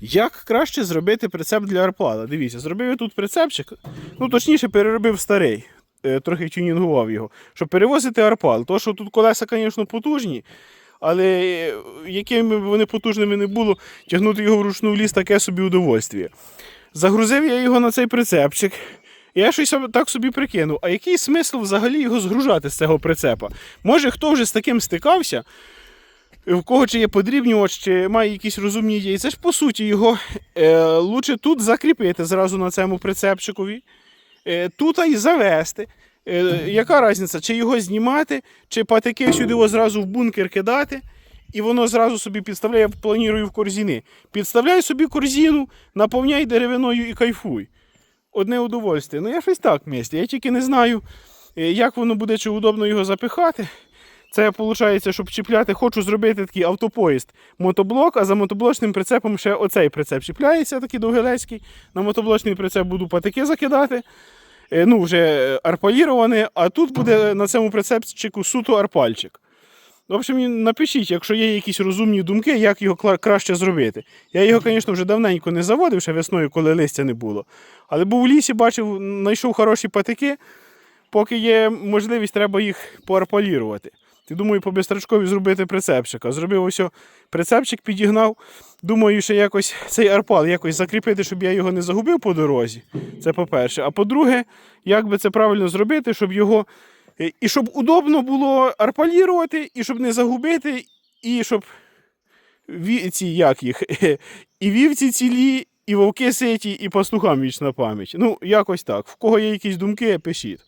Як краще зробити прицеп для арпала? Дивіться, зробив я тут прицепчик, ну точніше, переробив старий, е, трохи тюнінгував його, щоб перевозити арпал. То, що тут колеса, звісно, потужні, але е, якими б вони потужними не було, тягнути його вручну в ліс таке собі удовольствие. Загрузив я його на цей прицепчик. Я щось так собі прикинув, а який смисл взагалі його згружати з цього прицепа? Може, хто вже з таким стикався, в кого чи є подрібнювач, чи має якісь розумні ідеї. Це ж по суті його е, лучше тут закріпити зразу на цьому прицепчикові, е, тут і завести. Е, яка різниця, чи його знімати, чи патики сюди його зразу в бункер кидати, і воно зразу собі підставляє, планірую в корзини. Підставляй собі корзину, наповняй деревиною і кайфуй. Одне удовольствие. Ну я щось так мислю. Я тільки не знаю, е, як воно буде, чи удобно його запихати. Це виходить, щоб чіпляти, хочу зробити такий автопоїзд мотоблок, а за мотоблочним прицепом ще оцей прицеп чіпляється, такий довгелецький. На мотоблочний прицеп буду патики закидати. Е, Ну, вже арпаліроване, а тут буде на цьому прицепчику суто арпальчик. В общем, напишіть, якщо є якісь розумні думки, як його краще зробити. Я його, звісно, вже давненько не заводив, ще весною, коли листя не було. Але був у лісі, бачив, знайшов хороші патики. Поки є можливість, треба їх поарпалірувати. Ти думаю, по безстрочкові зробити прицепчика. Зробив ось прицепчик, підігнав. Думаю, що якось цей арпал якось закріпити, щоб я його не загубив по дорозі. Це по-перше. А по-друге, як би це правильно зробити, щоб його. е, І щоб удобно було арпалірувати, і щоб не загубити, і щоб ці, як їх, і вівці цілі, і вовки ситі, і пастухам вічна пам'ять. Ну, якось так. В кого є якісь думки, пишіть.